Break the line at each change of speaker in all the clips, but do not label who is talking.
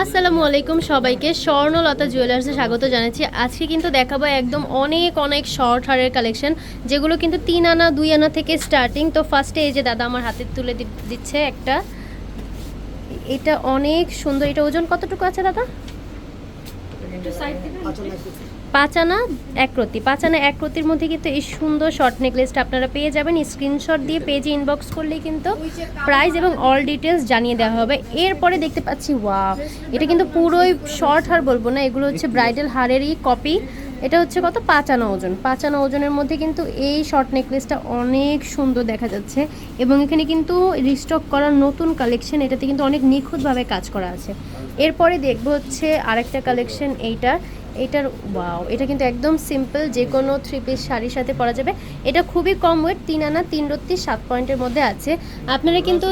আসসালামু আলাইকুম সবাইকে। স্বর্ণলতা জুয়েলার্সে স্বাগত জানাচ্ছি। আজকে কিন্তু দেখাবো একদম অনেক অনেক শর্ট হারের কালেকশন যেগুলো কিন্তু তিন আনা, দুই আনা থেকে স্টার্টিং তো ফার্স্টে এই যে দাদা আমার হাতে তুলে দিচ্ছে একটা। এটা অনেক সুন্দর। এটা ওজন কতটুকু আছে দাদা? পাঁচ একরতি পাচানা একরতির মধ্যে কিন্তু এই সুন্দর শর্ট নেকলেসটা আপনারা পেয়ে যাবেন। স্ক্রিনশট দিয়ে পেজে ইনবক্স করলে কিন্তু প্রাইস এবং অল ডিটেলস জানিয়ে দেওয়া হবে। এরপরে দেখতে পাচ্ছি ওয়া এটা কিন্তু পুরোই শর্ট হার বলব না, এগুলো হচ্ছে ব্রাইডাল হারেরই কপি এটা হচ্ছে কত? পাঁচানো ওজন। পাঁচানো ওজনের মধ্যে কিন্তু এই শর্ট নেকলেসটা অনেক সুন্দর দেখা যাচ্ছে এবং এখানে কিন্তু রিস্টক করা নতুন কালেকশন এটাতে কিন্তু অনেক নিখুঁতভাবে কাজ করা আছে। এরপরে দেখব হচ্ছে আরেকটা কালেকশন এইটার। এটার ওয়াও এটা কিন্তু একদম সিম্পল যে কোনো থ্রি পিস শাড়ির সাথে পরা যাবে। এটা খুবই কম ওয়েট তিন আনা তিন রত্তি সাত পয়েন্টের মধ্যে আছে। আপনারা কিন্তু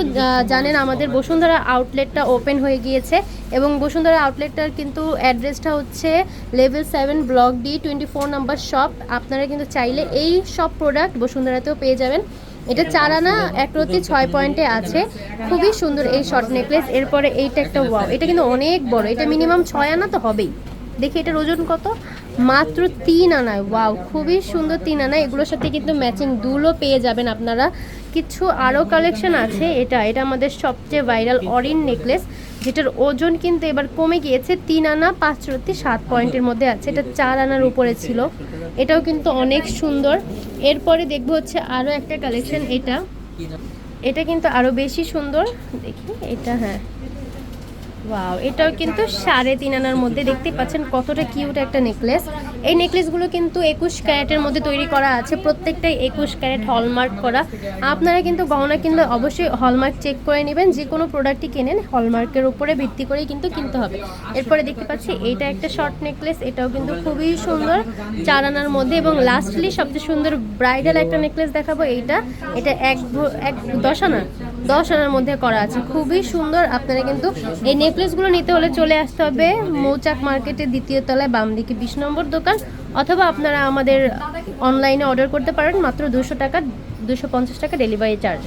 জানেন আমাদের বসুন্ধরা আউটলেটটা ওপেন হয়ে গিয়েছে এবং বসুন্ধরা আউটলেটটার কিন্তু অ্যাড্রেসটা হচ্ছে level seven block D twenty four number shop আপনারা কিন্তু চাইলে এই সব প্রোডাক্ট বসুন্ধরাতেও পেয়ে যাবেন। এটা চার আনা এক রত্তি ছয় পয়েন্টে আছে। খুবই সুন্দর এই শর্ট নেকলেস এরপরে এইটা একটা ওয়াও এটা কিন্তু অনেক বড় এটা মিনিমাম ছয় আনা তো হবেই। দেখি এটার ওজন কত? মাত্র তিন আনায়। ওয়াও খুবই সুন্দর তিন আনায়। এগুলোর সাথে কিন্তু ম্যাচিং দুলও পেয়ে যাবেন আপনারা। কিছু আরও কালেকশন আছে। এটা এটা আমাদের সবচেয়ে ভাইরাল অরিন নেকলেস যেটার ওজন কিন্তু এবার কমে গিয়েছে তিন আনা পাঁচ রত্তি সাত পয়েন্টের মধ্যে আছে। এটা চার আনার উপরে ছিল। এটাও কিন্তু অনেক সুন্দর। এরপরে দেখব হচ্ছে আরও একটা কালেকশন এটা। এটা কিন্তু আরও বেশি সুন্দর। দেখি, এটা হ্যাঁ। ওয়াও এটাও কিন্তু সাড়ে তিন আনার মধ্যে দেখতে পাচ্ছেন কতটা কিউট একটা নেকলেস এই নেকলেসগুলো কিন্তু একুশ ক্যারেটের মধ্যে তৈরি করা আছে, প্রত্যেকটাই একুশ ক্যারেট হলমার্ক করা। আপনারা কিন্তু গহনা কিনলে অবশ্যই হলমার্ক চেক করে নেবেন, যে কোনো প্রোডাক্টই কেনেন হলমার্কের উপরে ভিত্তি করেই কিন্তু কিনতে হবে। এরপরে দেখতে পাচ্ছি এটা একটা শর্ট নেকলেস এটাও কিন্তু খুবই সুন্দর চার আনার মধ্যে এবং লাস্টলি সবচেয়ে সুন্দর ব্রাইডাল একটা নেকলেস দেখাবো এইটা। এটা এক এক দশ আনা দশ আনার মধ্যে করা আছে। খুবই সুন্দর, আপনারা কিন্তু এই নেকলেসগুলো নিতে হলে চলে আসতে হবে মৌচাক মার্কেটের দ্বিতীয় তলায় বাম দিকে বিশ নম্বর দোকান। অথবা আপনারা আমাদের অনলাইনে অর্ডার করতে পারেন মাত্র দুশো টাকা, দুশো পঞ্চাশ টাকা ডেলিভারি চার্জ